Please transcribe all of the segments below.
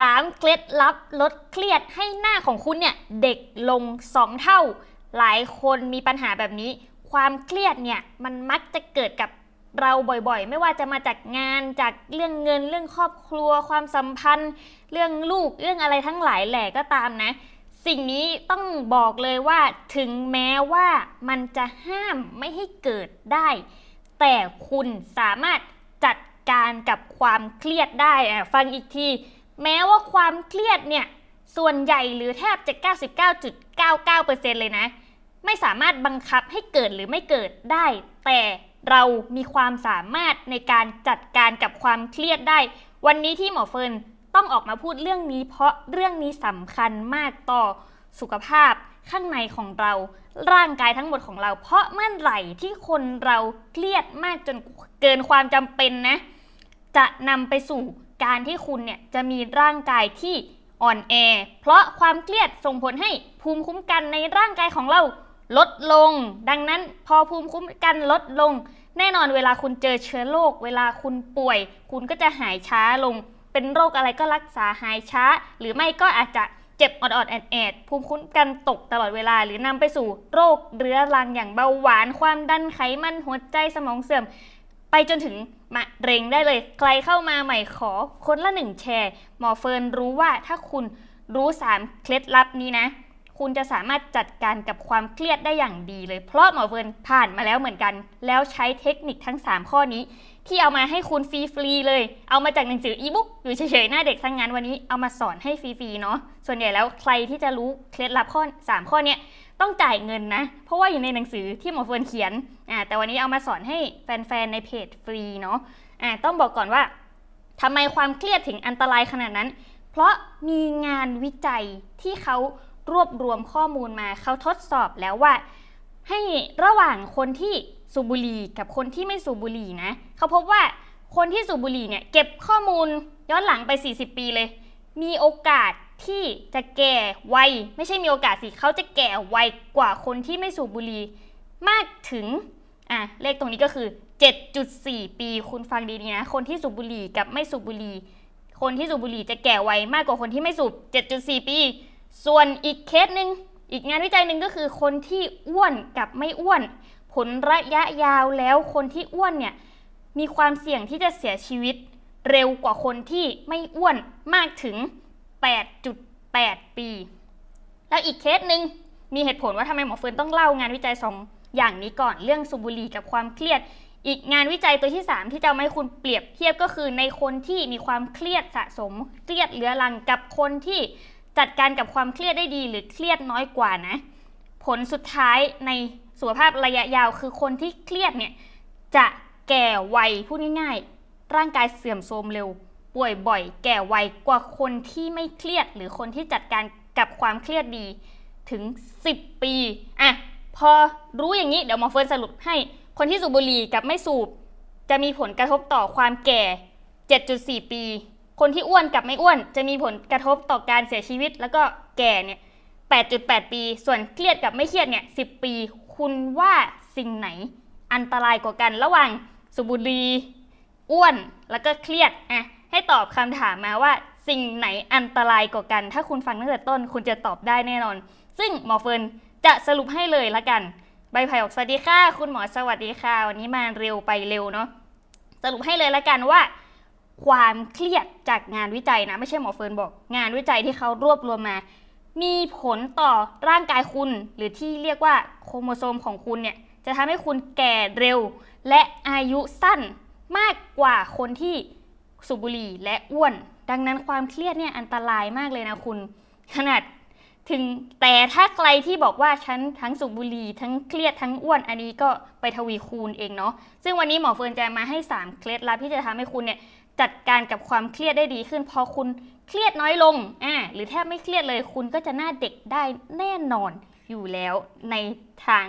สามเคล็ดลับลดเครียดให้หน้าของคุณเนี่ยเด็กลง 2 เท่า หลายคนมีปัญหาแบบนี้ ความเครียดเนี่ยมันมักจะเกิดกับเราบ่อยๆ ไม่ว่าจะมาจากงานจากเรื่องเงิน เรื่องครอบครัว ความสัมพันธ์ เรื่องลูกเรื่องอะไรทั้งหลายแหล่ก็ตามนะ สิ่งนี้ต้องบอกเลยว่าถึงแม้ว่ามันจะห้ามไม่ให้เกิดได้ แต่คุณสามารถจัดการกับความเครียดได้อะฟังอีกที แม้ว่าความเครียดเนี่ย ส่วนใหญ่หรือแทบจะ 99.99%เลยนะ ไม่สามารถบังคับให้เกิดหรือไม่เกิดได้ แต่เรามีความสามารถในการจัดการกับความเครียดได้ วันนี้ที่หมอเฟิร์นต้องออกมาพูดเรื่องนี้ เพราะเรื่องนี้สำคัญมากต่อสุขภาพข้างในของเราร่างกายทั้งหมดของเรา เพราะเมื่อไหร่ที่คนเราเครียดมากจนเกินความจำเป็นนะ จะนำไปสู่การที่คุณเนี่ยจะมีร่างกายที่อ่อนแอ เพราะความเครียดส่งผลให้ภูมิคุ้มกันในร่างกายของเราลดลง ดังนั้นพอภูมิคุ้มกันลดลง แน่นอนเวลาคุณเจอเชื้อโรคเวลาคุณป่วย คุณก็จะหายช้าลง เป็นโรคอะไรก็รักษาหายช้า หรือไม่ก็อาจจะเจ็บออดๆแอดแอดๆภูมิคุ้มกันตกตลอดเวลา หรือนำไปสู่โรคเรื้อรังอย่างเบาหวานความดันไขมันหัวใจสมองเสื่อม ไปจนถึงมะเร็งได้เลย ใครเข้ามาใหม่ขอคนละหนึ่งแชร์หมอเฟิร์นรู้ว่าถ้าคุณรู้สามเคล็ดลับนี้นะ คุณจะสามารถจัดการกับความเครียดได้อย่างดีเลย เพราะหมอเฟิร์นผ่านมาแล้วเหมือนกัน แล้วใช้เทคนิคทั้ง 3 ข้อนี้ ที่เอามาให้คุณฟรีๆเลย เอามาจากหนังสืออีบุ๊กอยู่เฉยๆหน้าเด็กทั้งงานวันนี้เอามาสอนให้ฟรีๆเนาะส่วนใหญ่แล้วใครที่จะรู้เคล็ดลับข้อ 3 ข้อเนี้ย ต้องจ่ายเงินนะ เพราะว่าอยู่ในหนังสือที่หมอเฟิร์นเขียนอ่าแต่วันนี้เอามาสอนให้แฟนๆ ในเพจฟรีเนาะอ่าต้องบอกก่อนว่าทำไมความเครียดถึงอันตรายขนาดนั้น เพราะมีงานวิจัยที่เขารวบรวมข้อมูลมาเขาทดสอบแล้วว่า ให้ระหว่างคนที่สูบบุหรี่กับคนที่ไม่สูบบุหรี่นะเขาพบว่าคนที่สูบบุหรี่เนี่ยเก็บข้อมูลย้อนหลังไป 40 ปีเลย มีโอกาส ที่จะแก่ไวไม่ใช่มีโอกาสสิเขาจะแก่ไวกว่าคนที่ไม่สูบบุหรี่มากถึงอะเลขตรงนี้ก็คือ 7.4 ปีคุณฟังดีๆนะ คนที่สูบบุหรี่กับไม่สูบบุหรี่ คนที่สูบบุหรี่จะแก่ไวมากกว่าคนที่ไม่สูบ 7.4 ปี ส่วนอีกเคสหนึ่งอีกงานวิจัยหนึ่งก็คือคนที่อ้วนกับไม่อ้วน ผลระยะยาวแล้วคนที่อ้วนเนี่ยมีความเสี่ยงที่จะเสียชีวิตเร็วกว่าคนที่ไม่อ้วนมากถึง 8.8 ปี แล้วอีกเคสหนึ่งมีเหตุผลว่าทำไมหมอเฟิร์นต้องเล่างานวิจัย 2 อย่างนี้ก่อนเรื่องสูบบุหรี่กับความเครียด อีกงานวิจัยตัวที่ 3 ที่จะเอามาให้คุณเปรียบเทียบก็คือในคนที่มีความเครียดสะสม เครียดเรื้อรังกับคนที่จัดการกับความเครียดได้ดี หรือเครียดน้อยกว่านะ ผลสุดท้ายในสุขภาพระยะยาวคือคนที่เครียดเนี่ยจะแก่ไวพูดง่ายๆ ร่างกายเสื่อมโทรมเร็ว ป่วยบ่อย แก่ไวกว่าคนที่ไม่เครียด หรือคนที่จัดการกับความเครียดดีถึง 10 ปีอะพอรู้อย่างนี้เดี๋ยวหมอเฟิร์นสรุปให้ คนที่สูบบุหรี่กับไม่สูบ จะมีผลกระทบต่อความแก่ 7.4 ปี คนที่อ้วนกับไม่อ้วน จะมีผลกระทบต่อการเสียชีวิต แล้วก็แก่เนี่ย 8.8 ปี ส่วนเครียดกับไม่เครียดเนี่ย 10 ปี คุณว่าสิ่งไหนอันตรายกว่ากันระหว่างสูบบุหรี่อ้วนแล้วก็เครียดอะ ให้ตอบคำถามมาว่า สิ่งไหนอันตรายกว่ากัน ถ้าคุณฟังตั้งแต่ต้นคุณจะตอบได้แน่นอน ซึ่งหมอเฟิร์นจะสรุปให้เลยละกัน ใบไผ่ออกสวัสดีค่ะ คุณหมอสวัสดีค่ะ วันนี้มาเร็วไปเร็วเนาะสรุปให้เลยละกันว่า ความเครียดจากงานวิจัยนะ ไม่ใช่หมอเฟิร์นบอก งานวิจัยที่เขารวบรวมมา มีผลต่อร่างกายคุณ หรือที่เรียกว่าโครโมโซมของคุณเนี่ยจะทำให้คุณแก่เร็ว และอายุสั้นมากกว่าคนที่ สูบบุหรี่และอ้วน ดังนั้นความเครียดเนี่ยอันตรายมากเลยนะคุณ ขนาดถึงแต่ถ้าใครที่บอกว่าฉันทั้งสูบบุหรี่ทั้งเครียดทั้งอ้วนอันนี้ก็ไปทวีคูณเองเนาะซึ่งวันนี้หมอเฟิร์นจะมาให้ 3 เคล็ดลับที่จะทำให้คุณเนี่ยจัดการกับความเครียดได้ดีขึ้น พอคุณเครียดน้อยลงอ่าหรือแทบไม่เครียดเลยคุณก็จะหน้าเด็กได้แน่นอนอยู่แล้วในทาง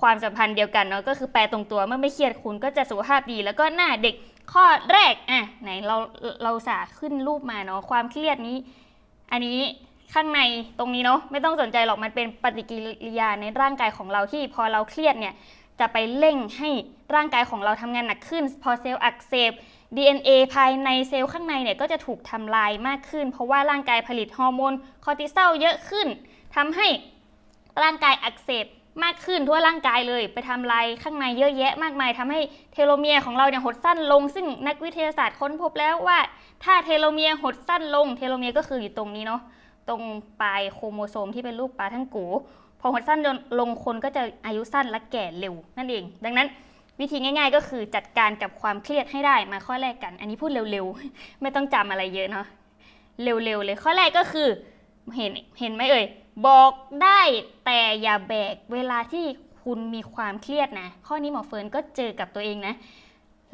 ความสัมพันธ์เดียวกันเนาะก็คือแปลตรงตัวเมื่อไม่เครียดคุณก็จะสุขภาพดี แล้วก็หน้าเด็ก ข้อแรกอะไหนเราเราสาขึ้นรูปมาเนาะความเครียดนี้ อันนี้ข้างในตรงนี้เนาะไม่ต้องสนใจหรอกมันเป็นปฏิกิริยาในร่างกายของเราที่พอเราเครียดเนี่ยจะไปเร่งให้ร่างกายของเราทำงานหนักขึ้น พอเซลล์อักเสบ DNA ภายในเซลล์ข้างในเนี่ยก็จะถูกทำลายมากขึ้น เพราะว่าร่างกายผลิตฮอร์โมนคอร์ติซอลเยอะขึ้นทำให้ร่างกายอักเสบ มากขึ้นทั่วร่างกายเลย ไปทำลายข้างในเยอะแยะมากมายทำให้เทโลเมียร์ของเราเนี่ยหดสั้นลง ซึ่งนักวิทยาศาสตร์ค้นพบแล้วว่า ถ้าเทโลเมียร์หดสั้นลง เทโลเมียร์ก็คืออยู่ตรงนี้เนาะตรงปลายโครโมโซมที่เป็นรูปปลาทั้งกูพอหดสั้นลงคนก็จะอายุสั้นและแก่เร็วนั่นเอง ดังนั้นวิธีง่าย ๆ ก็คือจัดการกับความเครียดให้ได้มาข้อแรกกัน อันนี้พูดเร็วๆ ไม่ต้องจำอะไรเยอะเนาะเร็วๆเลยข้อแรกก็คือเห็นเห็นไหมเอ่ย บอกได้แต่อย่าแบกเวลาที่คุณมีความเครียดนะ ข้อนี้หมอเฟิร์นก็เจอกับตัวเองนะ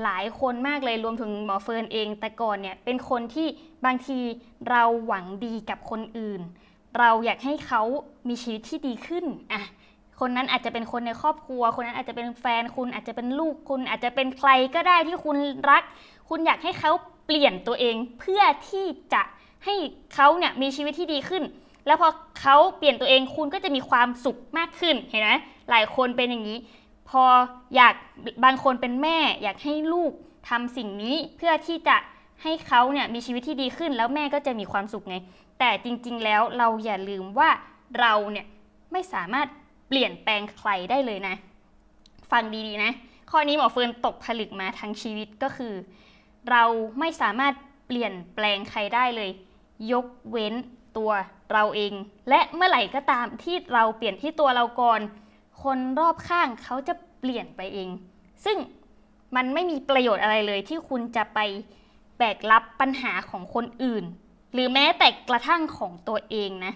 หลายคนมากเลยรวมถึงหมอเฟิร์นเอง แต่ก่อนเนี่ยเป็นคนที่บางทีเราหวังดีกับคนอื่น เราอยากให้เขามีชีวิตที่ดีขึ้นอะคนนั้นอาจจะเป็นคนในครอบครัว คนนั้นอาจจะเป็นแฟนคุณอาจจะเป็นลูกคุณอาจจะเป็นใครก็ได้ที่คุณรัก คุณอยากให้เขาเปลี่ยนตัวเองเพื่อที่จะให้เขาเนี่ยมีชีวิตที่ดีขึ้น แล้วพอเขาเปลี่ยนตัวเองคุณก็จะมีความสุขมากขึ้นเห็นไหมหลายคนเป็นอย่างนี้ พออยากบางคนเป็นแม่ อยากให้ลูกทำสิ่งนี้เพื่อที่จะให้เขาเนี่ยมีชีวิตที่ดีขึ้น แล้วแม่ก็จะมีความสุขไง แต่จริงๆแล้วเราอย่าลืมว่าเราเนี่ยไม่สามารถเปลี่ยนแปลงใครได้เลยนะ ฟังดีๆนะ ข้อนี้หมอเฟิร์นตกผลึกมาทั้งชีวิตก็คือ เราไม่สามารถเปลี่ยนแปลงใครได้เลย ยกเว้น ตัวเราเอง และเมื่อไหร่ก็ตามที่เราเปลี่ยนที่ตัวเราก่อน คนรอบข้างเขาจะเปลี่ยนไปเอง ซึ่งมันไม่มีประโยชน์อะไรเลยที่คุณจะไปแบกรับปัญหาของคนอื่น หรือแม้แต่กระทั่งของตัวเองนะ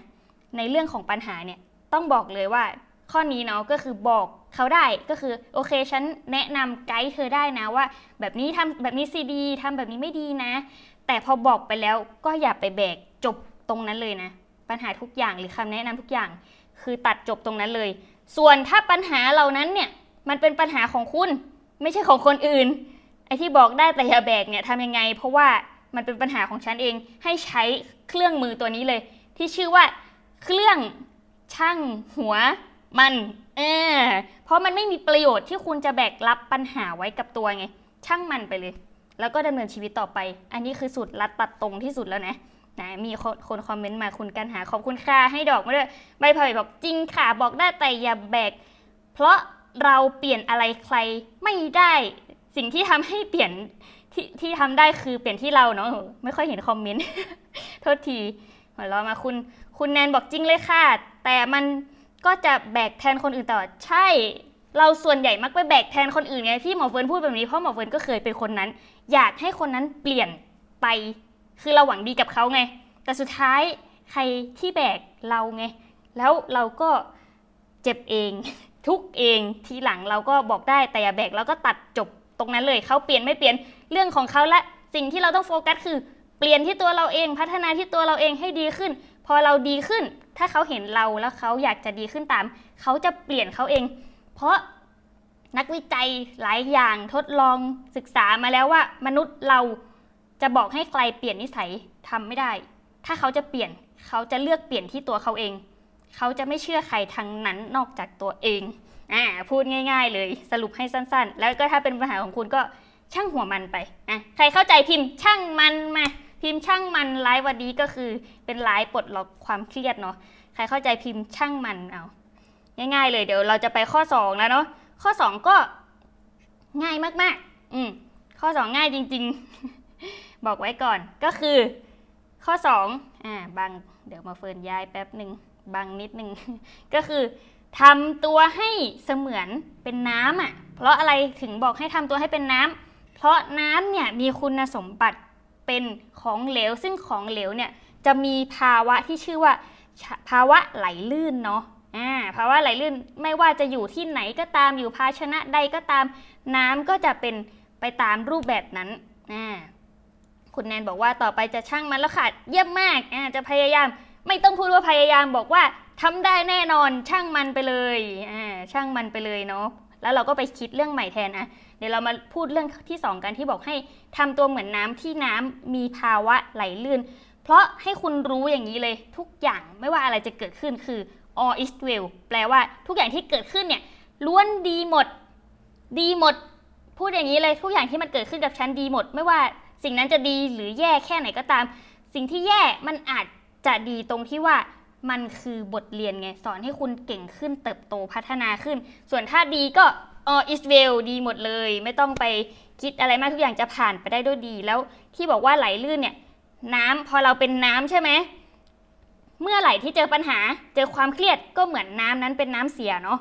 ในเรื่องของปัญหาเนี่ยต้องบอกเลยว่า ข้อนี้เนาะก็คือบอกเขาได้ก็คือโอเคฉันแนะนำไกด์เธอได้นะว่า แบบนี้ทำแบบนี้ซีดีทำแบบนี้ไม่ดีนะ แต่พอบอกไปแล้วก็อย่าไปแบกจบ ตรงนั้นเลยนะ ปัญหาทุกอย่างหรือคำแนะนำทุกอย่าง คือตัดจบตรงนั้นเลย ส่วนถ้าปัญหาเหล่านั้นเนี่ยมันเป็นปัญหาของคุณ ไม่ใช่ของคนอื่นไอ้ที่บอกได้แต่อย่าแบกเนี่ยทำยังไง เพราะว่ามันเป็นปัญหาของฉันเองให้ใช้เครื่องมือตัวนี้เลย ที่ชื่อว่าเครื่องช่างหัวมันเออเพราะมันไม่มีประโยชน์ที่คุณจะแบกรับปัญหาไว้กับตัวไง ช่างมันไปเลย แล้วก็ดำเนินชีวิตต่อไป อันนี้คือสุดรัดตัดตรงที่สุดแล้วนะ นะมีคนคนคอมเมนต์มาคุณกันหาขอบคุณค่ะให้ดอกมาด้วยใบไผ่บอกจริงค่ะ บอกได้แต่อย่าแบก เพราะเราเปลี่ยนอะไรใครไม่ได้ สิ่งที่ทำให้เปลี่ยนที่ที่ทำได้คือเปลี่ยนที่เราเนาะไม่ค่อยเห็นคอมเมนต์โทษทีหัวเรามาคุณ คุณแนนบอกจริงเลยค่ะ แต่มันก็จะแบกแทนคนอื่นต่อใช่ เราส่วนใหญ่มักไปแบกแทนคนอื่นไงที่หมอเฟิร์นพูดแบบนี้เพราะหมอเฟิร์นก็เคยเป็นคนนั้น อยากให้คนนั้นเปลี่ยนไป คือเราหวังดีกับเขาไง แต่สุดท้ายใครที่แบกเราไง แล้วเราก็เจ็บเอง ทุกเองทีหลังเราก็บอกได้แต่อย่าแบกแล้วก็ตัดจบตรงนั้นเลยเขาเปลี่ยนไม่เปลี่ยนเรื่องของเขาและสิ่งที่เราต้องโฟกัสคือ เปลี่ยนที่ตัวเราเองพัฒนาที่ตัวเราเองให้ดีขึ้น พอเราดีขึ้น ถ้าเขาเห็นเราแล้วเขาอยากจะดีขึ้นตาม เขาจะเปลี่ยนเขาเอง เพราะนักวิจัยหลายอย่างทดลองศึกษามาแล้วว่ามนุษย์เรา จะบอกให้ใครเปลี่ยนนิสัยทำไม่ได้ ถ้าเขาจะเปลี่ยนเขาจะเลือกเปลี่ยนที่ตัวเขาเอง เขาจะไม่เชื่อใครทั้งนั้นนอกจากตัวเองอ่าพูดง่าย ๆ เลยสรุปให้สั้น ๆ แล้วก็ถ้าเป็นปัญหาของคุณก็ช่างหัวมันไปอะใครเข้าใจพิมพ์ช่างมันมาพิมพ์ช่างมันไลฟ์วันนี้ก็คือเป็นไลฟ์ปลดล็อกความเครียดเนาะใครเข้าใจพิมพ์ช่างมันเอาง่ายๆเลยเดี๋ยวเราจะไปข้อ 2 แล้วเนาะข้อ 2 ก็ง่ายมากๆ อืมข้อ 2 ง่ายจริง ๆ บอกไว้ก่อนก็คือข้อ2อ่าบังเดี๋ยวมาเฟิร์นย้ายแป๊บหนึ่งบังนิดหนึ่งก็คือทำตัวให้เสมือนเป็นน้ำอะ เพราะอะไรถึงบอกให้ทำตัวให้เป็นน้ำเพราะน้ำเนี่ยมีคุณสมบัติเป็นของเหลว ซึ่งของเหลวเนี่ยจะมีภาวะที่ชื่อว่าภาวะไหลลื่นเนาะอ่าภาวะไหลลื่นไม่ว่าจะอยู่ที่ไหนก็ตามอยู่ภาชนะใดก็ตาม น้ำก็จะเป็นไปตามรูปแบบนั้นอ่า คุณแนนบอกว่าต่อไปจะช่างมันแล้วค่ะเยี่ยมมากอ่าจะพยายาม ไม่ต้องพูดว่าพยายามบอกว่าทำได้แน่นอนช่างมันไปเลยอ่าช่างมันไปเลยเนาะแล้วเราก็ไปคิดเรื่องใหม่แทนนะเดี๋ยวเรามาพูดเรื่องที่ 2 กันที่บอกให้ทำตัวเหมือนน้ำที่น้ำมีภาวะไหลลื่น เพราะให้คุณรู้อย่างนี้เลยทุกอย่างไม่ว่าอะไรจะเกิดขึ้นคือ all is well แปลว่าทุกอย่างที่เกิดขึ้นเนี่ยล้วนดีหมด ดีหมด พูดอย่างนี้เลยทุกอย่างที่มันเกิดขึ้นกับฉันดีหมด ไม่ว่า สิ่งนั้นจะดีหรือแย่แค่ไหนก็ตาม สิ่งที่แย่มันอาจจะดีตรงที่ว่ามันคือบทเรียนไงสอนให้คุณเก่งขึ้นเติบโตพัฒนาขึ้น ส่วนถ้าดีก็ออ is well ดีหมดเลย ไม่ต้องไปคิดอะไรมากทุกอย่างจะผ่านไปได้ด้วยดี แล้วที่บอกว่าไหลลื่นเนี่ย น้ำพอเราเป็นน้ำใช่ไหมเมื่อไหร่ที่เจอปัญหาเจอความเครียดก็เหมือนน้ำนั้นเป็นน้ำเสียเนาะ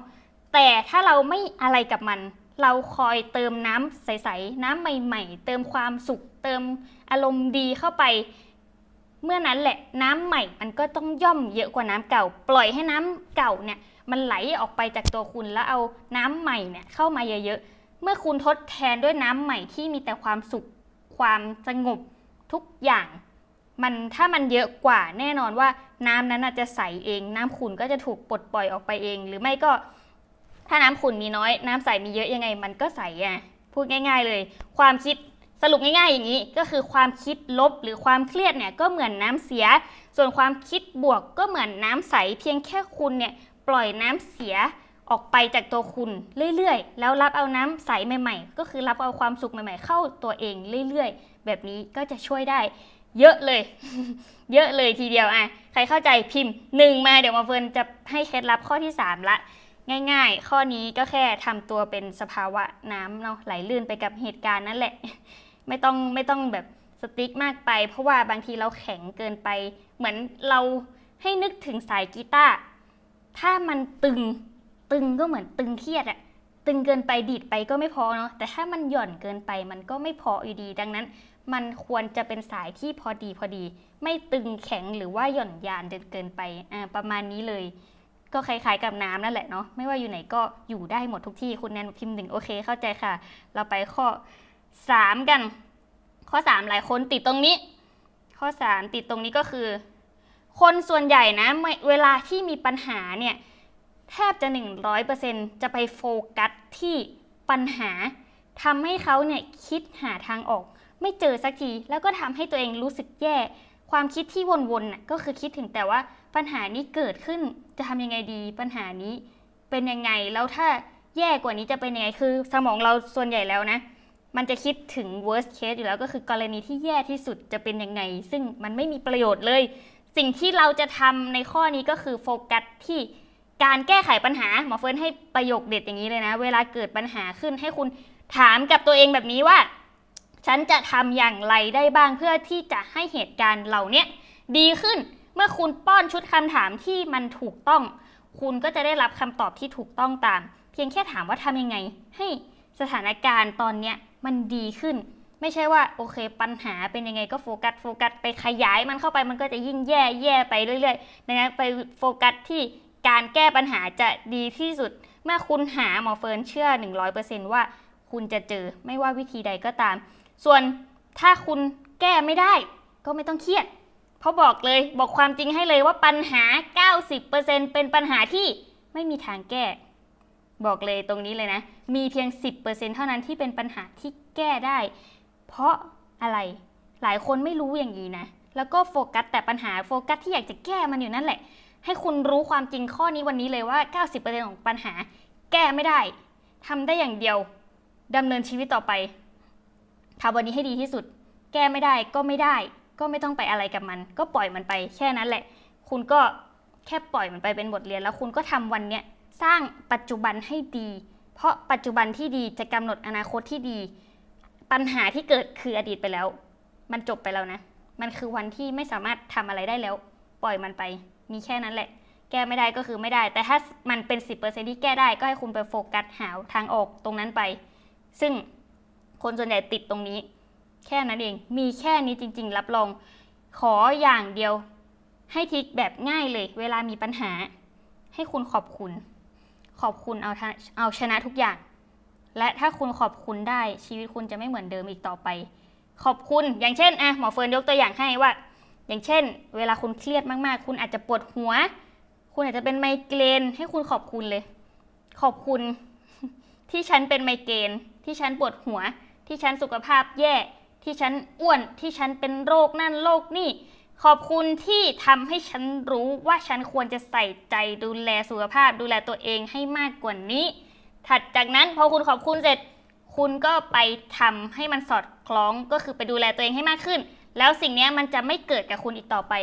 แต่ถ้าเราไม่อะไรกับมัน เราคอยเติมน้ำใสๆ น้ำใหม่ ๆ เติมความสุข เติมอารมณ์ดีเข้าไป เมื่อนั้นแหละน้ำใหม่มันก็ต้องย่อมเยอะกว่าน้ำเก่า ปล่อยให้น้ำเก่าเนี่ยมันไหลออกไปจากตัวคุณแล้วเอาน้ำใหม่เนี่ยเข้ามาเยอะๆ เมื่อคุณทดแทนด้วยน้ำใหม่ที่มีแต่ความสุข ความสงบทุกอย่าง มันถ้ามันเยอะกว่าแน่นอนว่าน้ำนั้นอาจจะใสเอง น้ำขุ่นก็จะถูกปลดปล่อยออกไปเอง หรือไม่ก็ ถ้าน้ำขุ่นมีน้อยน้ำใสมีเยอะยังไง มันก็ใสอะพูดง่าย ๆ เลย ความคิดสรุปง่ายๆอย่างนี้ก็คือความคิดลบหรือความเครียดเนี่ยก็เหมือนน้ำเสีย ส่วนความคิดบวกก็เหมือนน้ำใส เพียงแค่คุณเนี่ยปล่อยน้ำเสียออกไปจากตัวคุณเรื่อยๆ แล้วรับเอาน้ำใสใหม่ ๆ ก็คือรับเอาความสุขใหม่ ๆ เข้าตัวเองเรื่อยๆ แบบนี้ก็จะช่วยได้ เยอะเลย เยอะเลยทีเดียวอะใครเข้าใจพิมพ์หนึ่งมาเดี๋ยวมาเฟิร์นจะให้เคล็ดลับข้อที่ 3 ละ ง่ายๆ ข้อนี้ก็แค่ทำตัวเป็นสภาวะน้ำเนาะไหลลื่นไปกับเหตุการณ์นั่นแหละ ไม่ต้องไม่ต้องแบบสติ๊กมากไป เพราะว่าบางทีเราแข็งเกินไป เหมือนเราให้นึกถึงสายกีตาร์ถ้ามันตึงตึงก็เหมือนตึงเครียดอะตึงเกินไปดีดไปก็ไม่พอเนาะแต่ถ้ามันหย่อนเกินไปมันก็ไม่พออยู่ดี ดังนั้น มันควรจะเป็นสายที่พอดีพอดี ไม่ตึงแข็งหรือว่าหย่อนยานจนเกินไปอ่าประมาณนี้เลย ก็คล้ายๆกับน้ำนั่นแหละเนาะไม่ว่าอยู่ไหนก็อยู่ได้หมดทุกที่คุณแนนพิมพ์หนึ่งโอเคเข้าใจค่ะ เราไปข้อ 3 กัน ข้อ 3 หลายคนติดตรงนี้ ข้อ 3 ติดตรงนี้ก็คือ คนส่วนใหญ่นะเวลาที่มีปัญหาเนี่ยแทบจะ 100%จะไปโฟกัสที่ปัญหาทำให้เขาเนี่ยคิดหาทางออก ไม่เจอสักที แล้วก็ทำให้ตัวเองรู้สึกแย่ ความคิดที่วนๆน่ะก็คือคิดถึงแต่ว่าปัญหานี้เกิดขึ้นจะทำยังไงดี ปัญหานี้เป็นยังไงแล้วถ้าแย่กว่านี้จะเป็นยังไงคือ สมองเราส่วนใหญ่แล้วนะ มันจะคิดถึง worst case อยู่แล้วก็คือกรณีที่แย่ที่สุดจะเป็นยังไง ซึ่งมันไม่มีประโยชน์เลย สิ่งที่เราจะทำในข้อนี้ก็คือโฟกัสที่การแก้ไขปัญหาหมอเฟิร์นให้ประโยคเด็ดอย่างนี้เลยนะ เวลาเกิดปัญหาขึ้นให้คุณถามกับตัวเองแบบนี้ว่า ฉันจะทำอย่างไรได้บ้างเพื่อที่จะให้เหตุการณ์เหล่านี้ดีขึ้นเมื่อคุณป้อนชุดคำถามที่มันถูกต้อง คุณก็จะได้รับคำตอบที่ถูกต้องตาม เพียงแค่ถามว่าทำยังไง ให้สถานการณ์ตอนนี้มันดีขึ้น ไม่ใช่ว่าโอเคปัญหาเป็นยังไงก็โฟกัสโฟกัสไปขยายมันเข้าไปมันก็จะยิ่งแย่แย่ไปเรื่อยๆดังนั้นไปโฟกัสที่การแก้ปัญหาจะดีที่สุด เมื่อคุณหาหมอเฟิร์นเชื่อ 100%ว่าคุณจะเจอไม่ว่าวิธีใดก็ตาม ส่วนถ้าคุณแก้ไม่ได้ก็ไม่ต้องเครียด เพราะบอกเลยบอกความจริงให้เลยว่าปัญหา 90%เป็นปัญหาที่ไม่มีทางแก้ บอกเลยตรงนี้เลยนะ มีเพียง 10%เท่านั้นที่เป็นปัญหาที่แก้ได้ เพราะอะไรหลายคนไม่รู้อย่างนี้นะ แล้วก็โฟกัสแต่ปัญหาโฟกัสที่อยากจะแก้มันอยู่นั่นแหละ ให้คุณรู้ความจริงข้อนี้วันนี้เลยว่า 90%ของปัญหา แก้ไม่ได้ทำได้อย่างเดียวดำเนินชีวิตต่อไป ทำวันนี้ให้ดีที่สุด แก้ไม่ได้ก็ไม่ได้ ก็ไม่ต้องไปอะไรกับมัน ก็ปล่อยมันไปแค่นั้นแหละ คุณก็แค่ปล่อยมันไปเป็นบทเรียนแล้วคุณก็ทำวันเนี้ยสร้างปัจจุบันให้ดี เพราะปัจจุบันที่ดีจะกำหนดอนาคตที่ดี ปัญหาที่เกิดคืออดีตไปแล้ว มันจบไปแล้วนะ มันคือวันที่ไม่สามารถทำอะไรได้แล้ว ปล่อยมันไป มีแค่นั้นแหละ แก้ไม่ได้ก็คือไม่ได้ แต่ถ้ามันเป็น 10%ที่แก้ได้ก็ให้คุณไปโฟกัสหาทางออกตรงนั้นไป ซึ่ง คนส่วนใหญ่ติดตรงนี้ แค่นั้นเอง มีแค่นี้จริง ๆ รับรอง ขออย่างเดียว ให้ทิกแบบง่ายเลย เวลามีปัญหา ให้คุณขอบคุณ ขอบคุณเอาเอาชนะทุกอย่าง และถ้าคุณขอบคุณได้ชีวิตคุณจะไม่เหมือนเดิมอีกต่อไป ขอบคุณอย่างเช่นอะหมอเฟิร์นยกตัวอย่างให้ว่า อย่างเช่น เวลาคุณเครียดมากๆ คุณอาจจะปวดหัว คุณอาจจะเป็นไมเกรนให้คุณขอบคุณเลย ขอบคุณที่ฉันเป็นไมเกรนที่ฉันปวดหัว ที่ฉันสุขภาพแย่ที่ฉันอ้วนที่ฉันเป็นโรคนั่นโรคนี่ ขอบคุณที่ทำให้ฉันรู้ว่าฉันควรจะใส่ใจดูแลสุขภาพ ดูแลตัวเองให้มากกว่านี้ ถัดจากนั้นพอคุณขอบคุณเสร็จ คุณก็ไปทำให้มันสอดคล้องก็คือไปดูแลตัวเองให้มากขึ้น แล้วสิ่งนี้มันจะไม่เกิดกับคุณอีกต่อไป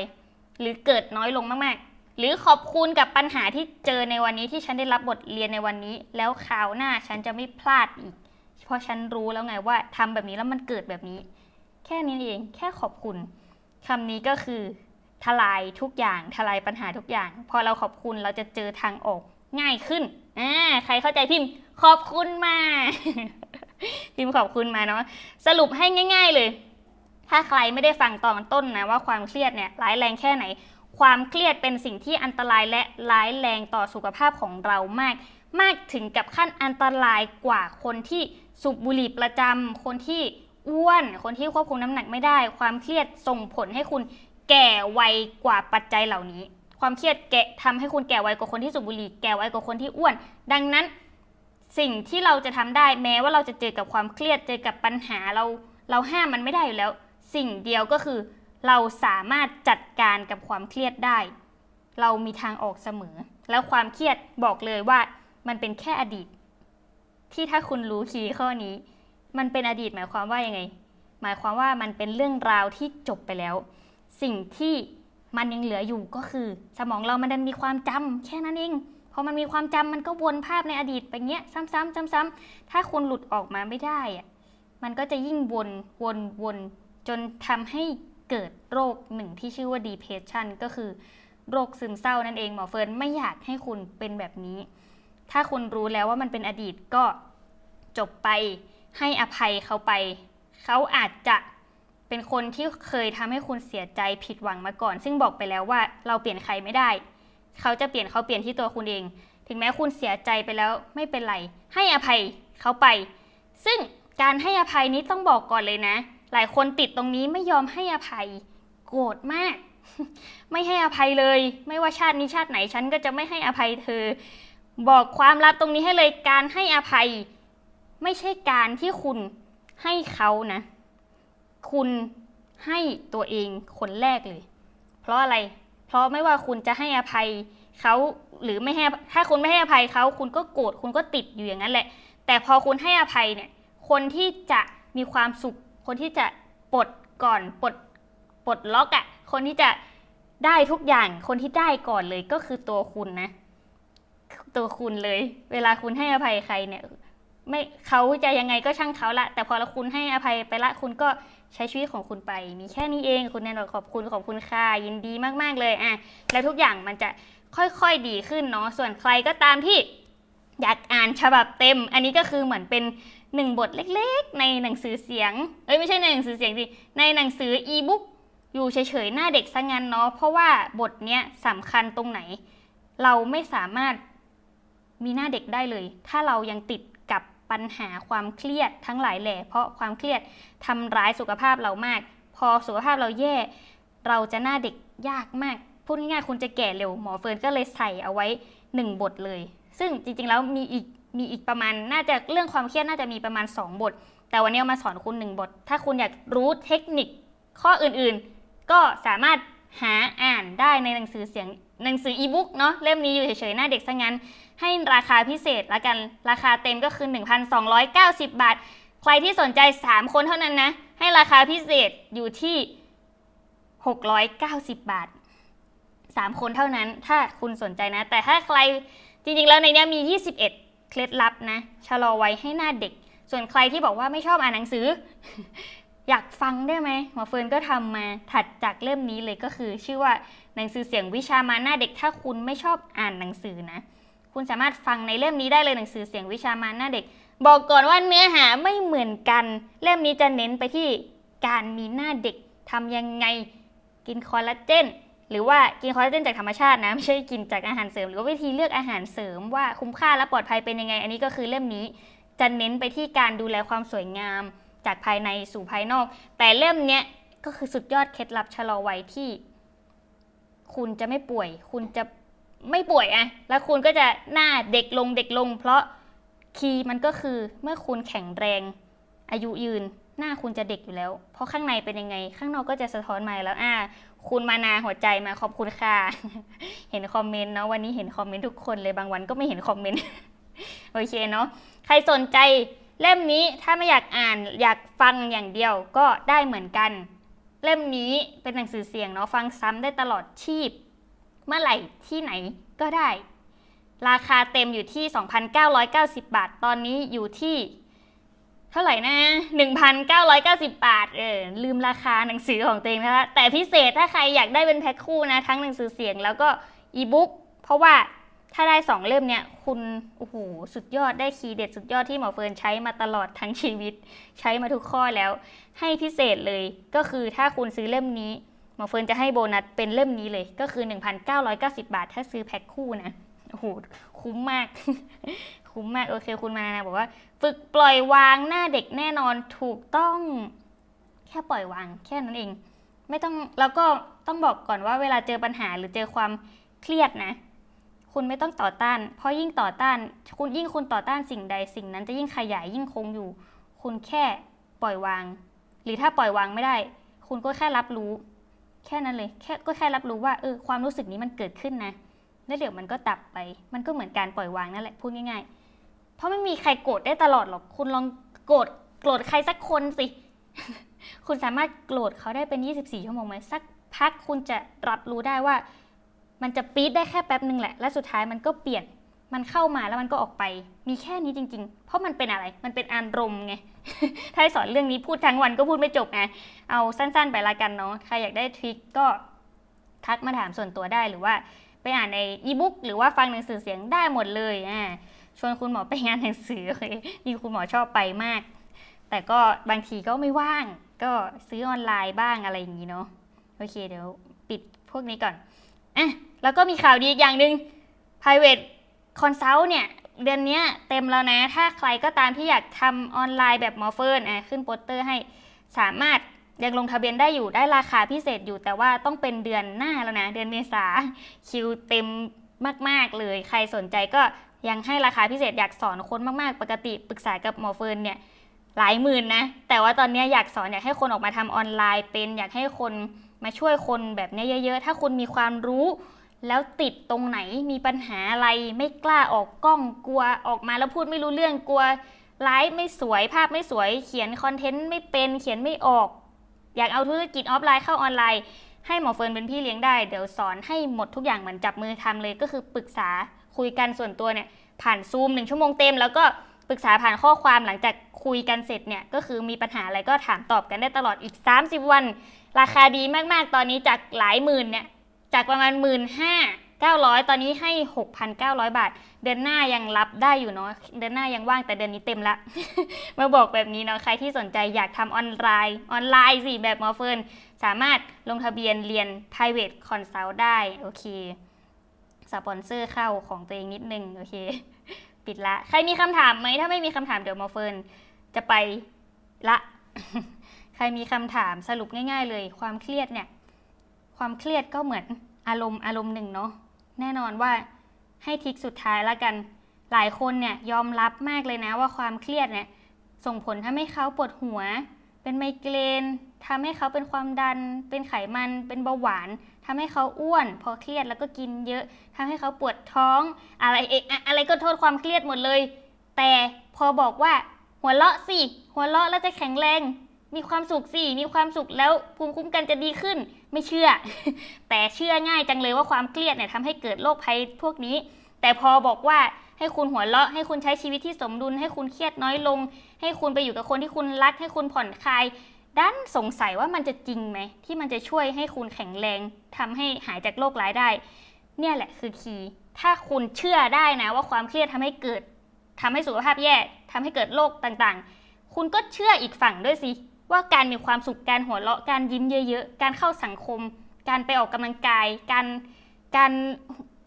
หรือเกิดน้อยลงมากๆ หรือขอบคุณกับปัญหาที่เจอในวันนี้ที่ฉันได้รับบทเรียนในวันนี้ แล้วคราวหน้าฉันจะไม่พลาดอีก เพราะฉันรู้แล้วไงว่าทำแบบนี้แล้วมันเกิดแบบนี้ แค่นี้เองแค่ขอบคุณคำนี้ก็คือ ทลายทุกอย่าง ทลายปัญหาทุกอย่าง พอเราขอบคุณเราจะเจอทางออกง่ายขึ้นอ่าใครเข้าใจพิมพ์ ขอบคุณมา พิมพ์ขอบคุณมาเนาะสรุปให้ง่าย ๆเลย ถ้าใครไม่ได้ฟังตอนต้นนะว่าความเครียดเนี่ยร้ายแรงแค่ไหน ความเครียดเป็นสิ่งที่อันตรายและร้ายแรงต่อสุขภาพของเรามาก มากถึงกับขั้นอันตรายกว่าคนที่ สูบบุหรี่ประจำคนที่อ้วน คนที่ควบคุมน้ำหนักไม่ได้ ความเครียดส่งผลให้คุณแก่ไวกว่าปัจจัยเหล่านี้ ความเครียดแกะทำให้คุณแก่ไวกว่าคนที่สูบบุหรี่แก่ไวกว่าคนที่อ้วน ดังนั้นสิ่งที่เราจะทำได้แม้ว่าเราจะเจอกับความเครียดเจอกับปัญหาเราเราห้ามมันไม่ได้อยู่แล้ว สิ่งเดียวก็คือ เราสามารถจัดการกับความเครียดได้ เรามีทางออกเสมอ แล้วความเครียดบอกเลยว่ามันเป็นแค่อดีต ที่ถ้าคุณรู้คีย์ข้อนี้ มันเป็นอดีตหมายความว่ายังไง หมายความว่ามันเป็นเรื่องราวที่จบไปแล้ว สิ่งที่มันยังเหลืออยู่ก็คือ สมองเรามันดันมีความจำแค่นั้นเองพอมันมีความจำมันก็วนภาพในอดีตไปเงี้ย ซ้ำๆซ้ำๆถ้าคุณหลุดออกมาไม่ได้อะมันก็จะยิ่งวนวนวนจนทำให้เกิดโรคหนึ่งที่ชื่อว่า depression ก็คือโรคซึมเศร้านั่นเองหมอเฟิร์นไม่อยากให้คุณเป็นแบบนี้ ถ้าคุณรู้แล้วว่ามันเป็นอดีตก็จบไปให้อภัยเขาไป เขาอาจจะเป็นคนที่เคยทำให้คุณเสียใจผิดหวังมาก่อน ซึ่งบอกไปแล้วว่าเราเปลี่ยนใครไม่ได้ เขาจะเปลี่ยนเขาเปลี่ยนที่ตัวคุณเอง ถึงแม้คุณเสียใจไปแล้วไม่เป็นไร ให้อภัยเขาไป ซึ่งการให้อภัยนี้ต้องบอกก่อนเลยนะ หลายคนติดตรงนี้ไม่ยอมให้อภัย โกรธมาก ไม่ให้อภัยเลย ไม่ว่าชาตินี้ชาติไหนฉันก็จะไม่ให้อภัยเธอ บอกความลับตรงนี้ให้เลยการให้อภัย ไม่ใช่การที่คุณให้เขานะ คุณให้ตัวเองคนแรกเลย เพราะอะไร เพราะไม่ว่าคุณจะให้อภัยเขาหรือไม่ให้ถ้าคุณไม่ให้อภัยเขาคุณก็โกรธคุณก็ติดอยู่อย่างนั้นแหละ แต่พอคุณให้อภัยเนี่ย คนที่จะมีความสุข คนที่จะปลดก่อนปลดปลดล็อกอะ่ะ คนที่จะได้ทุกอย่าง คนที่ได้ก่อนเลยก็คือตัวคุณนะ ตัวคุณเลย เวลาคุณให้อภัยใครเนี่ยไม่เขาจะยังไงก็ช่างเขาละ แต่พอละคุณให้อภัยไปละคุณก็ใช้ชีวิตของคุณไป มีแค่นี้เองคุณแนนบอกขอบคุณขอบคุณค่ะยินดีมากๆเลยอะแล้วทุกอย่างมันจะค่อยๆดีขึ้นเนาะส่วนใครก็ตามที่อยากอ่านฉบับเต็ม อันนี้ก็คือเหมือนเป็นหนึ่งบทเล็กๆ ในหนังสือเสียง เอ้ยไม่ใช่ในหนังสือเสียงสิในหนังสืออีบุ๊กอยู่เฉยๆหน้าเด็กซะงั้นเนาะเพราะว่าบทเนี้ยสำคัญตรงไหน เราไม่สามารถ มีหน้าเด็กได้เลย ถ้าเรายังติดกับปัญหาความเครียดทั้งหลายแหล่ เพราะความเครียดทำร้ายสุขภาพเรามาก พอสุขภาพเราแย่ เราจะหน้าเด็กยากมาก พูดง่ายๆคุณจะแก่เร็ว หมอเฟิร์นก็เลยใส่เอาไว้หนึ่งบทเลย ซึ่งจริงๆแล้วมีอีกมีอีกประมาณ น่าจะเรื่องความเครียดน่าจะมีประมาณ 2 บท แต่วันนี้เอามาสอนคุณหนึ่งบท ถ้าคุณอยากรู้เทคนิคข้ออื่นๆ ก็สามารถหาอ่านได้ในหนังสือเสียงหนังสืออีบุ๊กเนาะเล่มนี้อยู่เฉยๆหน้าเด็กซะงั้นให้ราคาพิเศษละกันราคาเต็มก็คือ 1,290 บาท ใครที่สนใจ 3 คนเท่านั้นนะ ให้ราคาพิเศษอยู่ที่ 690 บาท 3 คนเท่านั้นถ้าคุณสนใจนะ แต่ถ้าใครจริงๆแล้วในเนี้ยมี 21 เคล็ดลับนะชะลอไว้ให้หน้าเด็ก ส่วนใครที่บอกว่าไม่ชอบอ่านหนังสือ อยากฟังได้ไหมหมอเฟิร์นก็ทำมาถัดจากเล่มนี้เลยก็คือ ชื่อว่าหนังสือเสียงวิชามาหน้าเด็กถ้าคุณไม่ชอบอ่านหนังสือนะ คุณสามารถฟังในเล่มนี้ได้เลยหนังสือเสียงวิชามาหน้าเด็ก บอกก่อนว่าเนื้อหาไม่เหมือนกัน เล่มนี้จะเน้นไปที่การมีหน้าเด็กทำยังไงกินคอลลาเจนหรือว่ากินคอลลาเจนจากธรรมชาตินะไม่ใช่กินจากอาหารเสริม หรือว่าวิธีเลือกอาหารเสริมว่าคุ้มค่าและปลอดภัยเป็นยังไง อันนี้ก็คือเล่มนี้จะเน้นไปที่การดูแลความสวยงามจากภายในสู่ภายนอก แต่เล่มเนี้ยก็คือสุดยอดเคล็ดลับชะลอวัยที่ คุณจะไม่ป่วย คุณจะ ไม่ป่วยอะแล้วคุณก็จะหน้าเด็กลงเด็กลง เพราะคีย์มันก็คือเมื่อคุณแข็งแรง อายุยืนหน้าคุณจะเด็กอยู่แล้ว เพราะข้างในเป็นยังไง ข้างนอกก็จะสะท้อนมาแล้วอ่าคุณมานาหัวใจมาขอบคุณค่ะ เห็นคอมเมนต์เนาะวันนี้เห็นคอมเมนต์ทุกคนเลยบางวันก็ไม่เห็นคอมเมนต์โอเคเนาะใครสนใจเล่มนี้ถ้าไม่อยากอ่านอยากฟังอย่างเดียวก็ได้เหมือนกัน เล่มนี้เป็นหนังสือเสียงเนาะฟังซ้ำได้ตลอดชีพ เมื่อไหร่ที่ไหนก็ได้ ราคาเต็มอยู่ที่ 2,990 บาท ตอนนี้อยู่ที่ เท่าไหร่นะ 1,990 บาท เออ ลืมราคาหนังสือของตัวเองนะคะ แต่พิเศษถ้าใครอยากได้เป็นแพ็คคู่นะ ทั้งหนังสือเสียงแล้วก็อีบุ๊ก เพราะว่าถ้าได้สองเล่มเนี่ย คุณ โอ้โห สุดยอดได้คีย์เด็ดสุดยอดที่หมอเฟิร์นใช้มาตลอดทั้งชีวิต ใช้มาทุกข้อแล้ว ให้พิเศษเลย ก็คือถ้าคุณซื้อเล่มนี้ หมอเฟิร์นจะให้โบนัสเป็นเล่มนี้เลยก็คือ 1,990 บาท ถ้าซื้อแพ็คคู่นะโอ้โหคุ้มมาก คุ้มมาก โอเค คุณมานาบอกว่า ฝึกปล่อยวางหน้าเด็กแน่นอนถูกต้อง แค่ปล่อยวาง แค่นั้นเอง ไม่ต้องแล้วก็ต้องบอกก่อนว่าเวลาเจอปัญหาหรือเจอความเครียดนะ คุณไม่ต้องต่อต้าน เพราะยิ่งต่อต้าน คุณยิ่งคุณต่อต้านสิ่งใดสิ่งนั้นจะยิ่งขยายยิ่งคงอยู่ คุณแค่ปล่อยวาง หรือถ้าปล่อยวางไม่ได้ คุณก็แค่รับรู้ แค่นั้นเลยแค่ก็แค่รับรู้ว่าเออความรู้สึกนี้มันเกิดขึ้นนะแล้วเดี๋ยวมันก็ดับไป มันก็เหมือนการปล่อยวางนั่นแหละพูดง่าย ๆ เพราะไม่มีใครโกรธได้ตลอดหรอกคุณลองโกรธโกรธใครสักคนสิ คุณสามารถโกรธเขาได้เป็น 24 ชั่วโมงไหมสักพักคุณจะรับรู้ได้ว่า มันจะปี๊ดได้แค่แป๊บหนึ่งแหละ และสุดท้ายมันก็เปลี่ยน มันเข้ามาแล้วมันก็ออกไป มีแค่นี้จริง ๆ เพราะมันเป็นอะไร มันเป็นอารมณ์ไงถ้าสอนเรื่องนี้พูดทั้งวันก็พูดไม่จบไง เอาสั้นๆไปละกันเนาะ ใครอยากได้ทริคก็ทักมาถามส่วนตัวได้หรือว่าไปอ่านในอีบุ๊กหรือว่าฟังหนังสือเสียงได้หมดเลยอ่าชวนคุณหมอไปงานหนังสือโอเคนี่คุณหมอชอบไปมาก แต่ก็บางทีก็ไม่ว่าง ก็ซื้อออนไลน์บ้างอะไรอย่างนี้เนาะ โอเคเดี๋ยวปิดพวกนี้ก่อนอะแล้วก็มีข่าวดีอีกอย่างหนึ่ง private consult เนี่ยเดือนนี้เต็มแล้วนะ ถ้าใครก็ตามที่อยากทำออนไลน์แบบหมอเฟิร์นอะขึ้นโปสเตอร์ให้สามารถยังลงทะเบียนได้อยู่ได้ราคาพิเศษอยู่แต่ว่าต้องเป็นเดือนหน้าแล้วนะ เดือนเมษาคิวเต็มมาก ๆ เลย ใครสนใจก็ยังให้ราคาพิเศษอยากสอนคนมาก ๆ ปกติปรึกษากับหมอเฟิร์นเนี่ยหลายหมื่นนะ แต่ว่าตอนนี้อยากสอนอยากให้คนออกมาทำออนไลน์เป็นอยากให้คนมาช่วยคนแบบนี้เยอะ ๆ ถ้าคุณมีความรู้ แล้วติดตรงไหนมีปัญหาอะไรไม่กล้าออกกล้องกลัวออกมาแล้วพูดไม่รู้เรื่องกลัวไลฟ์ไม่สวยภาพไม่สวย เขียนคอนเทนต์ไม่เป็นเขียนไม่ออก อยากเอาธุรกิจออฟไลน์เข้าออนไลน์ ให้หมอเฟิร์นเป็นพี่เลี้ยงได้ เดี๋ยวสอนให้หมดทุกอย่างเหมือนจับมือทำเลยก็คือปรึกษาคุยกันส่วนตัวเนี่ยผ่านซูมหนึ่งชั่วโมงเต็ม แล้วก็ปรึกษาผ่านข้อความหลังจากคุยกันเสร็จเนี่ยก็คือมีปัญหาอะไรก็ถามตอบกันได้ตลอดอีก 30 วัน ราคาดีมากๆ ตอนนี้จากหลายหมื่นเนี่ย จากประมาณหมื่นห้าเก้าร้อยตอนนี้ให้ 6,900 บาท เดือนหน้ายังรับได้อยู่เนาะเดือนหน้ายังว่างแต่เดือนนี้เต็มละ มาบอกแบบนี้เนาะใครที่สนใจอยากทำออนไลน์ออนไลน์สิแบบหมอเฟิร์นสามารถลงทะเบียนเรียน private consult ได้ โอเคสปอนเซอร์เข้าของตัวเองนิดนึง โอเค ปิดละ ใครมีคำถามไหม ถ้าไม่มีคำถามเดี๋ยวหมอเฟิร์นจะไปละ ใครมีคำถามสรุปง่าย ๆ เลย ความเครียดเนี่ย ความเครียดก็เหมือนอารมณ์อารมณ์หนึ่งเนาะแน่นอนว่าให้ทิกสุดท้ายแล้วกัน หลายคนเนี่ยยอมรับมากเลยนะว่าความเครียดเนี่ยส่งผลทำให้เขาปวดหัว เป็นไมเกรนทำให้เขาเป็นความดัน เป็นไขมัน เป็นเบาหวานทำให้เขาอ้วน พอเครียดแล้วก็กินเยอะทำให้เขาปวดท้องอะไรเอะอะอะไรก็โทษความเครียดหมดเลย แต่พอบอกว่าหัวเราะสิหัวเราะแล้วจะแข็งแรง มีความสุขสิมีความสุขแล้วภูมิคุ้มกันจะดีขึ้น ไม่เชื่อ แต่เชื่อง่ายจังเลยว่าความเครียดเนี่ยทำให้เกิดโรคภัยพวกนี้ แต่พอบอกว่าให้คุณหัวเราะ ให้คุณใช้ชีวิตที่สมดุล ให้คุณเครียดน้อยลง ให้คุณไปอยู่กับคนที่คุณรัก ให้คุณผ่อนคลายด้านสงสัยว่ามันจะจริงไหม ที่มันจะช่วยให้คุณแข็งแรงทำให้หายจากโรคร้ายได้ เนี่ยแหละคือคีย์ถ้าคุณเชื่อได้นะว่าความเครียดทำให้เกิดทำให้สุขภาพแย่ทำให้เกิดโรคต่างๆ คุณก็เชื่ออีกฝั่งด้วยสิ ว่าการมีความสุขการหัวเราะการยิ้มเยอะ ๆ การเข้าสังคม การไปออกกำลังกาย การการ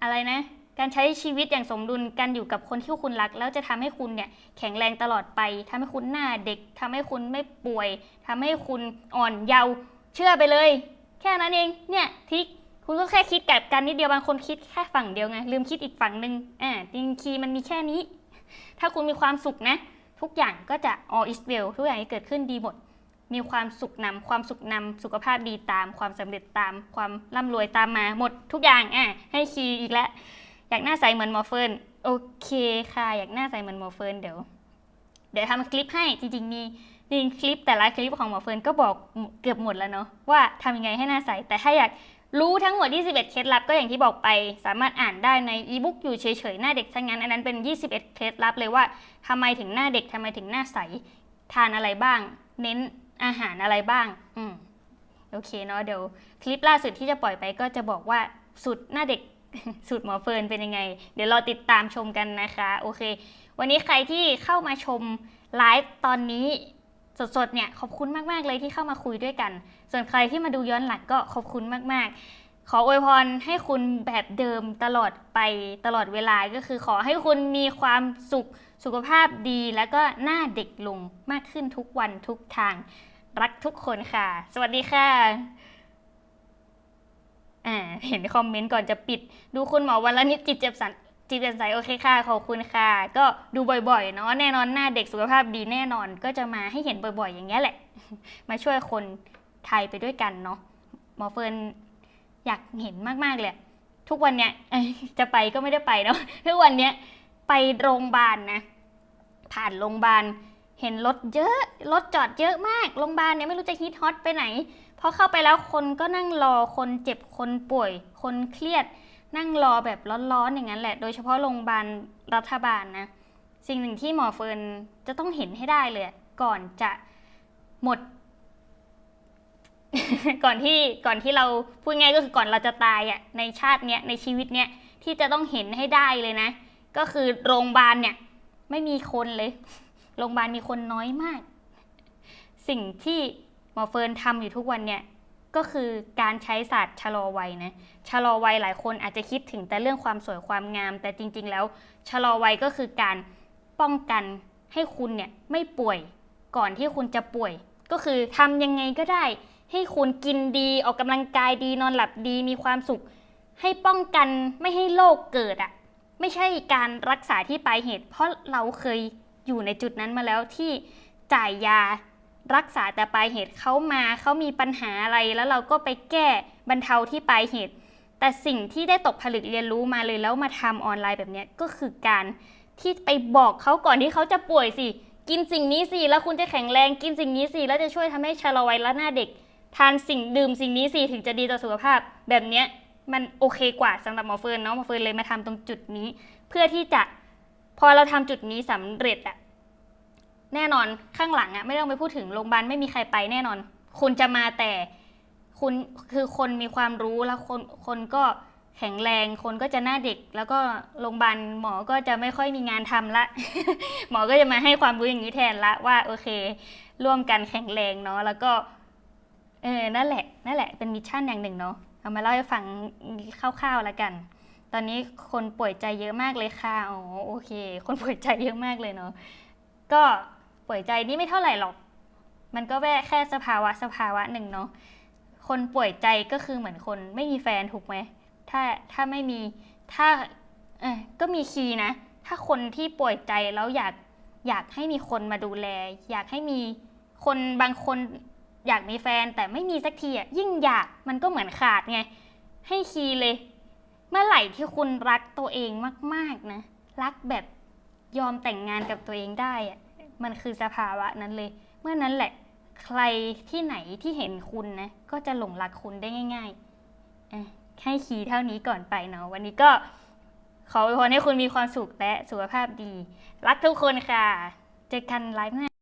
อะไรนะ การใช้ชีวิตอย่างสมดุลการอยู่กับคนที่คุณรัก แล้วจะทำให้คุณเนี่ยแข็งแรงตลอดไปทำให้คุณหน้าเด็กทำให้คุณไม่ป่วยทำให้คุณอ่อนเยาว์เชื่อไปเลย แค่นั้นเองเนี่ยทิกคุณก็แค่คิดกับกันนิดเดียวบางคนคิดแค่ฝั่งเดียวไงลืมคิดอีกฝั่งหนึ่งอ่าจริงคีมันมีแค่นี้ ถ้าคุณมีความสุขนะ ทุกอย่างก็จะ all is well ทุกอย่างที่เกิดขึ้นดีหมด มีความสุขนำความสุขนำสุขภาพดีตาม ความสำเร็จตาม ความร่ำรวยตามมาหมดทุกอย่างอะให้คีย์อีกแล้วอยากหน้าใสเหมือนหมอเฟิร์นโอเคค่ะ อยากหน้าใสเหมือนหมอเฟิร์นเดี๋ยว เดี๋ยวทำคลิปให้จริงๆมีจริงคลิปแต่ละคลิปของหมอเฟิร์นก็บอกเกือบหมดแล้วเนาะว่าทำยังไงให้หน้าใสแต่ถ้าอยากรู้ทั้งหมด 21 เคล็ดลับก็อย่างที่บอกไป สามารถอ่านได้ในอีบุ๊กอยู่เฉยๆ หน้าเด็กทั้งนั้น อันนั้นเป็น 21 เคล็ดลับเลยว่าทำไมถึงหน้าเด็กทำไมถึงหน้าใส ทานอะไรบ้าง เน้น อาหารอะไรบ้าง อืมโอเคเนาะเดี๋ยวคลิปล่าสุดที่จะปล่อยไปก็จะบอกว่าสูตรหน้าเด็กสูตรหมอเฟิร์นเป็นยังไง เดี๋ยวรอติดตามชมกันนะคะ โอเค วันนี้ใครที่เข้ามาชมไลฟ์ตอนนี้สดๆเนี่ยขอบคุณมากๆเลยที่เข้ามาคุยด้วยกัน ส่วนใครที่มาดูย้อนหลังก็ขอบคุณมากๆ ขออวยพรให้คุณแบบเดิมตลอดไปตลอดเวลาก็คือขอให้คุณมีความสุขสุขภาพดี แล้วก็หน้าเด็กลงมากขึ้นทุกวันทุกทาง รักทุกคนค่ะ สวัสดีค่ะอ่าเห็นคอมเมนต์ก่อนจะปิด ดูคุณหมอวันละนิดจิตเจ็บสันจิตเจ็บใสโอเคค่ะ ขอบคุณค่ะ ก็ดูบ่อยๆ เนาะแน่นอนหน้าเด็กสุขภาพดีแน่นอน ก็จะมาให้เห็นบ่อยๆ อย่างเงี้ยแหละ มาช่วยคนไทยไปด้วยกันเนาะหมอเฟิร์นอยากเห็นมากๆเลยทุกวันเนี้ยเอ้ยจะไปก็ไม่ได้ไปเนาะทุกวันเนี้ยไปโรงพยาบาลนะ ผ่านโรงพยาบาล เห็นรถเยอะ รถจอดเยอะมาก โรงพยาบาลเนี่ยไม่รู้จะฮิตฮอตไปไหน พอเข้าไปแล้วคนก็นั่งรอ คนเจ็บ คนป่วย คนเครียด นั่งรอแบบร้อนๆอย่างนั้นแหละ โดยเฉพาะโรงพยาบาลรัฐบาลนะ สิ่งหนึ่งที่หมอเฟิร์นจะต้องเห็นให้ได้เลย ก่อนจะหมด ก่อนที่ก่อนที่เราพูดง่ายก็คือก่อนเราจะตายอะ ในชาติเนี้ยในชีวิตเนี้ยที่จะต้องเห็นให้ได้เลยนะ ก็คือโรงพยาบาลเนี่ย ไม่มีคนเลย โรงพยาบาลมีคนน้อยมาก สิ่งที่หมอเฟิร์นทำอยู่ทุกวันเนี่ยก็คือการใช้ศาสตร์ชะลอวัยนะชะลอวัยหลายคนอาจจะคิดถึงแต่เรื่องความสวยความงาม แต่จริง ๆ แล้วชะลอวัยก็คือการป้องกันให้คุณเนี่ยไม่ป่วยก่อนที่คุณจะป่วย ก็คือทำยังไงก็ได้ ให้คุณกินดีออกกำลังกายดีนอนหลับดีมีความสุข ให้ป้องกันไม่ให้โรคเกิดอะไม่ใช่การรักษาที่ปลายเหตุ เพราะเราเคย อยู่ในจุดนั้นมาแล้วที่จ่ายยารักษาแต่ปลายเหตุเขามาเขามีปัญหาอะไรแล้วเราก็ไปแก้บรรเทาที่ปลายเหตุ แต่สิ่งที่ได้ตกผลึกเรียนรู้มาเลยแล้วมาทำออนไลน์แบบนี้ก็คือการที่ไปบอกเขาก่อนที่เขาจะป่วยสิ กินสิ่งนี้สิแล้วคุณจะแข็งแรงกินสิ่งนี้สิแล้วจะช่วยทำให้ชะลอวัยและหน้าเด็ก ทานสิ่งดื่มสิ่งนี้สิถึงจะดีต่อสุขภาพ แบบนี้มันโอเคกว่าสำหรับหมอเฟิร์นเนาะหมอเฟิร์นเลยมาทำตรงจุดนี้ เพื่อที่จะ พอเราทำจุดนี้สำเร็จอะแน่นอนข้างหลังอะไม่ต้องไปพูดถึงโรงพยาบาลไม่มีใครไปแน่นอน คุณจะมาแต่คุณคือคนมีความรู้แล้วคนคนก็แข็งแรงคนก็จะหน้าเด็ก แล้วก็โรงพยาบาลหมอก็จะไม่ค่อยมีงานทำละ หมอก็จะมาให้ความรู้อย่างนี้แทนละว่าโอเค ร่วมกันแข็งแรงเนาะแล้วก็เออนั่นแหละนั่นแหละเป็นมิชชั่นอย่างหนึ่งเนาะเอามาเล่าให้ฟังคร่าวๆแล้วกัน ตอนนี้คนป่วยใจเยอะมากเลยค่ะ อ๋อโอเค คนป่วยใจเยอะมากเลยเนาะ ก็ป่วยใจนี่ไม่เท่าไหร่หรอก มันก็แค่สภาวะสภาวะหนึ่งเนาะ คนป่วยใจก็คือเหมือนคนไม่มีแฟนถูกไหม ถ้าถ้าไม่มีถ้าเออก็มีคีย์นะ ถ้าคนที่ป่วยใจแล้วอยากอยากให้มีคนมาดูแล อยากให้มีคนบางคนอยากมีแฟนแต่ไม่มีสักทีอะยิ่งอยากมันก็เหมือนขาดไง ให้คีย์เลย เมื่อไหร่ที่คุณรักตัวเองมากๆนะ รักแบบยอมแต่งงานกับตัวเองได้อะมันคือสภาวะนั้นเลย เมื่อนั้นแหละ ใครที่ไหนที่เห็นคุณนะ ก็จะหลงรักคุณได้ง่ายๆให้คีย์เท่านี้ก่อนไปเนาะวันนี้ก็ขออวยพรให้คุณมีความสุขและสุขภาพดี รักทุกคนค่ะ เจอกันไลฟ์หน้า